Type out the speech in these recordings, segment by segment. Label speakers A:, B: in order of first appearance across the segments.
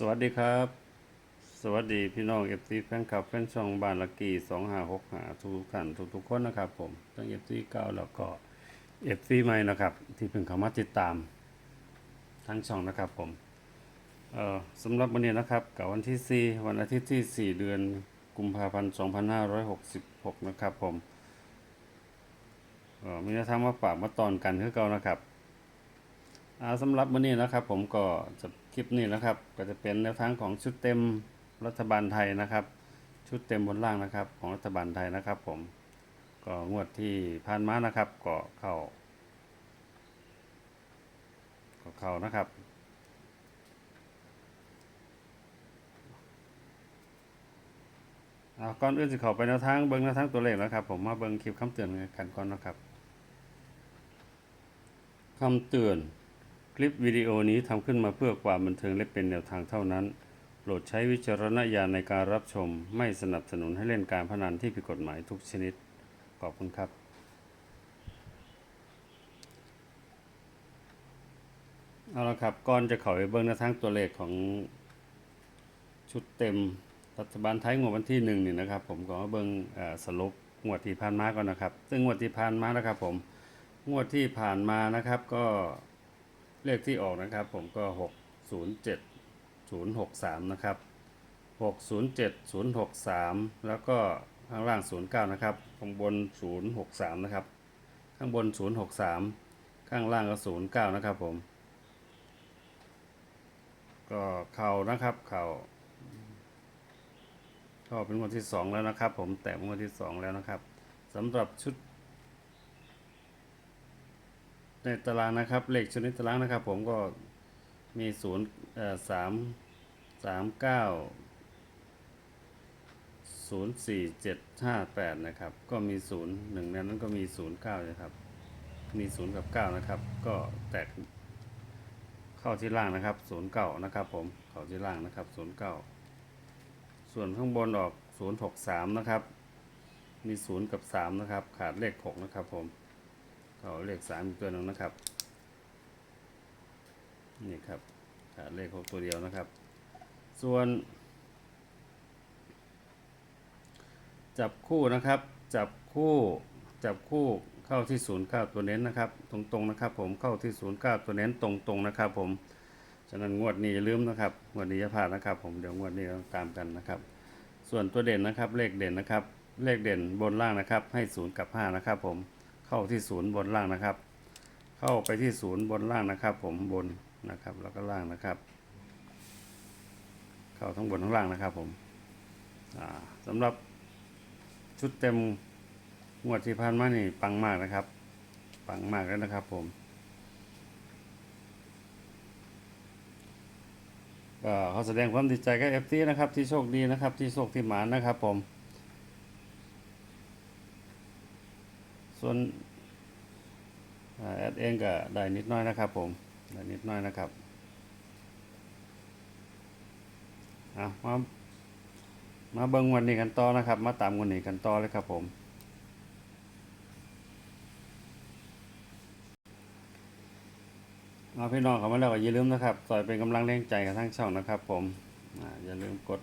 A: สวัสดีครับ สวัสดีพี่น้องเอฟซีแฟนคลับแฟนช่องบ้านลักกี้สองห้าหกหาทุกท่านทุกทุกๆคนนะครับผมทั้งเอฟซีเก่าแล้วก็เอฟซีใหม่นะครับ ที่เพิ่งเข้ามาติดตามทั้งช่องนะครับผมเอ่อสำหรับวันนี้นะครับกับวันที่ 4 วันอาทิตย์ที่ 4 เดือนกุมภาพันธ์2566 นะครับผมเอ่อมีแนวทางมาฝากมาตอนกันคือเก่านะครับอ่าสำหรับวันนี้นะครับผมก็จะ คลิปนี้นะครับ ก็จะเป็นแนวทางของชุดเต็มรัฐบาลไทยนะครับ ชุดเต็มบนล่างนะครับ ของรัฐบาลไทยนะครับ ผม ก็งวดที่ผ่านมานะครับก็เข้าก็เข้านะครับเอาก่อนอื่นสิเข้าไปแนวทางเบิ่งแนวทางตัวเลขนะครับ ผมมาเบิ่งคลิปคำเตือนกันก่อนนะครับคำเตือน ลิปวิดีโอนี้ทำขึ้นมาเพื่อความบันเทิงและเป็นแนวทางเท่านั้น โปรดใช้วิจารณญาณในการรับชม ไม่สนับสนุนให้เล่นการพนันที่ผิดกฎหมายทุกชนิด ขอบคุณครับเอาละครับก่อนจะเข้าไปเบิ้งนวทางตัวเลขของชุดเต็มรัฐบาลไทยงวดวันที่หนึ่งนี่นะครับ ผมก็มาเบิ้งเอ่อสรุปงวดที่ผ่านมาก่อนนะครับ ซึ่งงวดที่ผ่านมานะครับผมงวดที่ผ่านมานะครับก็ เลขที่ออกนะครับผมก็ 607 063 นะครับ 607 063 แล้วก็ข้างล่าง 09 นะครับ ข้างบน 063 นะครับ ข้างบน 063 ข้างล่างก็ 09 นะครับผม ก็เข่านะครับ เข่าก็เป็นวันที่ 2 แล้วนะครับ ผม แตะงวันที่ 2 แล้วนะครับสำหรับชุด ในตารางนะครับเลขชนิดตารางนะครับ ผมก็มีศูนย์สามสามเก้าศูนย์สี่เจ็ดห้าแปดนะครับ ก็มีศูนย์หนึ่งในนั้นก็มีศูนย์เก้านะครับ มีศูนย์กับเก้านะครับ ก็แตกเข้าที่ล่างนะครับศูนย์เก้านะครับ ผมเข้าที่ล่างนะครับศูนย์เก้าส่วนข้างบนออกศูนย์หกสามนะครับ มีศูนย์กับสามนะครับ ขาดเลขหกนะครับผม เขาเลขสามอีกตัวหนึ่งนะครับ นี่ครับขาเลขหกตัวเดียวนะครับ ส่วน จับคู่นะครับ จับคู่จับคู่เข้าที่ศูนย์เก้าตัวเน้นนะครับ ตรงๆนะครับ ผมเข้าที่ศูนย์เก้าตัวเน้นตรงๆนะครับผมฉะนั้นงวดนี้อย่าลืมนะครับงวดนี้อย่าพลาดนะครับ ผมเดี๋ยวงวดนี้ต้องตามกันนะครับ ส่วนตัวเด่นนะครับ เลขเด่นนะครับ เลขเด่นบนล่างนะครับ ให้ศูนย์กับห้านะครับผม เข้าที่ศูนย์บนล่างนะครับ เข้าไปที่ศูนย์บนล่างนะครับ ผมบนนะครับ แล้วก็ล่างนะครับ เข้าทั้งบนทั้งล่างนะครับ ผมสำหรับชุดเต็มงวดที่ผ่านมานี่ปังมากนะครับ ปังมากแล้วนะครับ ผมก็ขอแสดงความดีใจกับเอฟซีนะครับ ที่โชคดีนะครับ ที่โชคที่หมานนะครับ ผม ส่วนแอดเองก็ได้นิดน้อยนะครับผมได้นิดน้อยนะครับอะมามาเบิ้งวันนี้กันต่อนะครับ มาตามวันนี้กันต่อเลยครับผมเอาพี่น้องเขามาแล้วก็อย่าลืมนะครับซอยเป็นกำลังแรงใจกับทั้งช่องนะครับผมอย่าลืมกด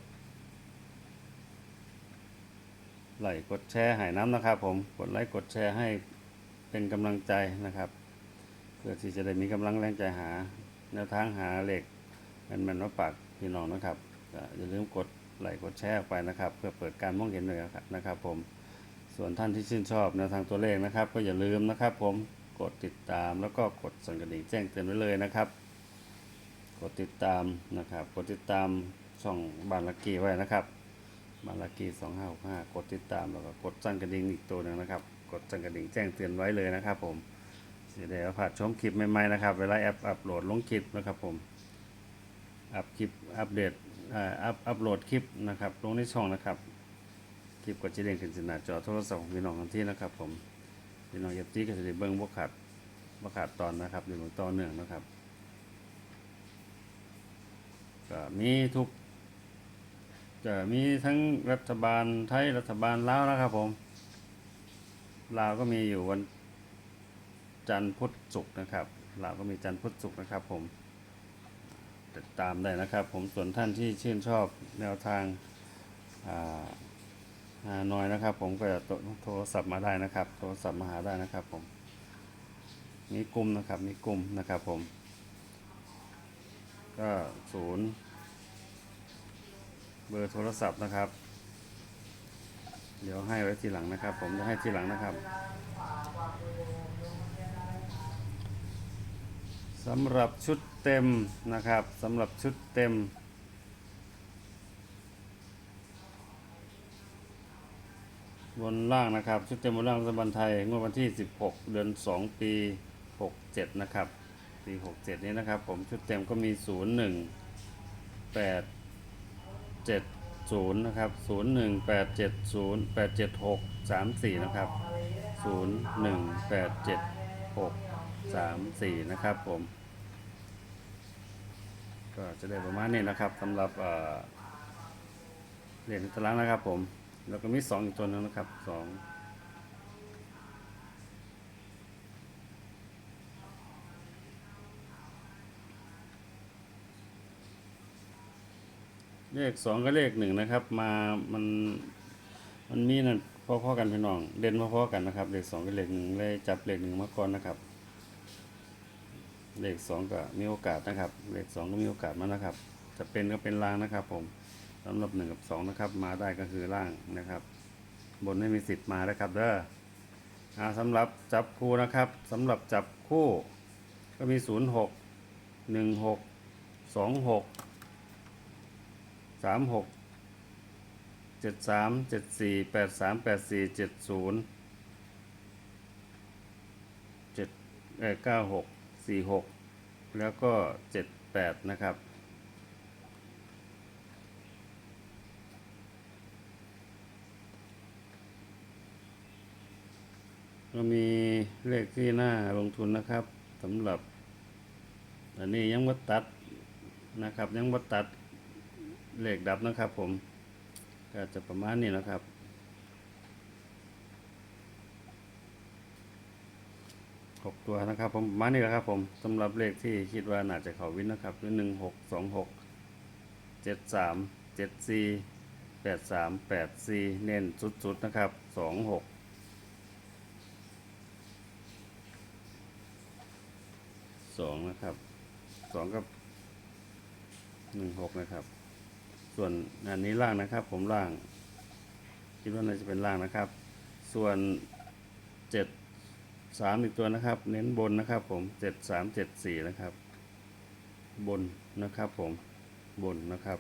A: ไลค์กดแชร์ให้น้ำนะครับผมกดไลค์กดแชร์ให้เป็นกำลังใจนะครับ เพื่อที่จะได้มีกำลังแรงใจหาแนวทางหาเหล็กแมันมันมาปากพี่น้องนะครับอย่าลืมกดไลค์กดแชร์ออกไปนะครับ เพื่อเปิดการมองเห็นเลยนะครับผมส่วนท่านที่ชื่นชอบแนวทางตัวเลขนะครับ ก็อย่าลืมนะครับ ผมกดติดตามแล้วก็กดสั่นกระดิ่งแจ้งเตือนไว้เลยนะครับ กดติดตามนะครับ กดติดตามช่องบานลักกี้ไว้นะครับ มาลากีสองห้าหกห้ากดติดตามแล้วก็กดสั่นกระดิ่งอีกตัวหนึ่งนะครับ กดสั่นกระดิ่งแจ้งเตือนไว้เลยนะครับผมจะได้ผ่านชมคลิปใหม่ๆนะครับ เวลาแอปอัปโหลดลงคลิปนะครับผม อัพคลิปอัปเดตอ่าอัพอัปโหลดคลิปนะครับ ลงในช่องนะครับคลิปก็จะเด้งขึ้นสิหน้าจอโทรศัพท์ของพี่น้องทันทีนะครับ ผมพี่น้องเอฟซีก็จะได้เบิ้งบ่ขาดบ่ขาดตอนนะครับอยู่ต่อเนื่องนะครับก็มีทุก จะมีทั้งรัฐบาลไทยรัฐบาลลาวนะครับผมลาวก็มีอยู่วันจันทร์พุธศุกร์นะครับลาวก็มีจันทร์พุธศุกร์นะครับ ผมติดตามได้นะครับ ผมส่วนท่านที่ชื่นชอบแนวทางอ่าฮานอยนะครับ ผมก็จะโทรศัพท์มาได้นะครับ โทรศัพท์มาหาได้นะครับ ผม มีกลุ่มนะครับมีกลุ่มนะครับ ผม ก็ศูนย์ เบอร์โทรศัพท์นะครับ เดี๋ยวให้ไว้ทีหลังนะครับ ผมจะให้ทีหลังนะครับสำหรับชุดเต็มนะครับสำหรับชุดเต็ม บนล่างนะครับ ชุดเต็มบนล่างรัฐบาลไทยงวดวันที่ 16 เดือน 2 ปี 67 นะครับ ปี 67 นี้นะครับ ผมชุดเต็มก็มี 01 8 7 0นะครับ01 8 7 0 8 7 6 3 4นะครับ01 8 7 6 3 4นะครับผม ก็จะได้ประมาณนี้นะครับสำหรับเหรียญตารางนะครับผม แล้วก็มีสองอีกตัวหนึงนะครับสอง เลขสองกับเลขหนึ่งนะครับ มามันมันมีนั่นพ่อๆกันพี่น้อง เด่นพ่อๆกันนะครับเลขสองกับเลขหนึ่งเลยจับเลขหนึ่งมาก่อนนะครับ เลขสองก็มีโอกาสนะครับ เลขสองก็มีโอกาสมานะครับ จะเป็นก็เป็นล่างนะครับ ผมสำหรับหนึ่งกับสองนะครับ มาได้ก็คือล่างนะครับ บนไม่มีสิทธิ์มานะครับเด้ออาสำหรับจับคู่นะครับสำหรับจับคู่ก็มีศูนย์หกหนึ่งหก สามหกเจ็ดสามเจ็ดสี่แปดสามแปดสี่เจ็ดศูนย์เจ็ดเออเก้าหกสี่หกแล้วก็เจ็ดแปดนะครับก็มีเลขที่หน่าลงทุนนะครับสำหรับ อันนี้ยังวัดตัดนะครับ ยังวัดตัด เลขดับนะครับผมก็จะประมาณนี้นะครับหกตัวนะครับผมประมาณนี้แหละครับผมสำหรับเลขที่คิดว่าน่าจะเขาวินนะครับคือหนึ่งหกสองหกเจ็ดสามเจ็ดสี่แปดสามแปดสี่เน้นสุดๆนะครับสองหกสองนะครับสองกับหนึ่งหกนะครับ ส่วนอันนี้ล่างนะครับ ผมล่างคิดว่าน่าจะเป็นล่างนะครับ ส่วนเจ็ดสามอีกตัวนะครับ เน้นบนนะครับ ผมเจ็ดสามเจ็ดสี่นะครับ บนนะครับ ผมบนนะครับ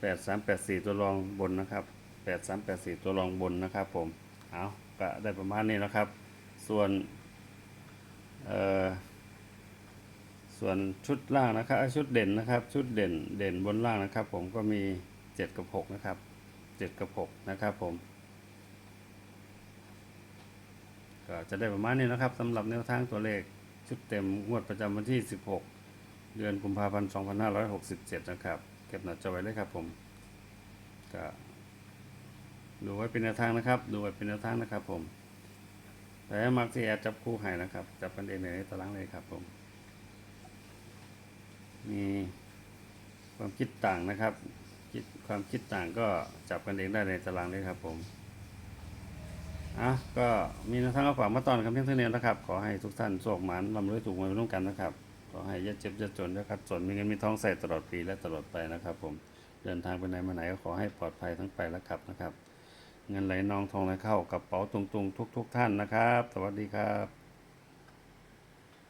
A: แปดสามแปดสี่ตัวรองบนนะครับแปดสามแปดสี่ตัวรองบนนะครับ ผมเอาก็ได้ประมาณนี้นะครับ ส่วนเอ่อ ส่วนชุดล่างนะครับชุดเด่นนะครับ ชุดเด่นเด่นบนล่างนะครับ ผมก็มีเจ็ดกับหกนะครับเจ็ดกับหกนะครับผม ก็จะได้ประมาณนี้นะครับสำหรับแนวทางตัวเลขชุดเต็มงวดประจำวันที่ 16 เดือนกุมภาพันธ์ 2567 นะครับ เก็บหน้าจอไว้เลยครับผมก็ดูไว้เป็นแนวทางนะครับ ดูไว้เป็นแนวทางนะครับผมแต่มักที่แอดจับคู่ให้นะครับ จับกันเองในตารางเลยครับผม มีความคิดต่างนะครับคิดความคิดต่างก็จับกันเองได้ในตารางเลยครับผมอะก็มีแนวทางเอาฝากมาตอนคำเพียงเท่านี้นะครับ ขอให้ทุกท่านโชคหมันลำรวยถูกหวยไปร่วมกันนะครับ ขอให้ย่าเจ็บย่าจนนะครับจนมีเงินมีทองใส่ตลอดปีและตลอดไปนะครับ ผมเดินทางไปไหนมาไหนก็ขอให้ปลอดภัยทั้งไปและกลับนะครับ เงินไหลนองทองไหลเข้ากระเป๋าตุงๆทุก ๆ ท่านนะครับ สวัสดีครับ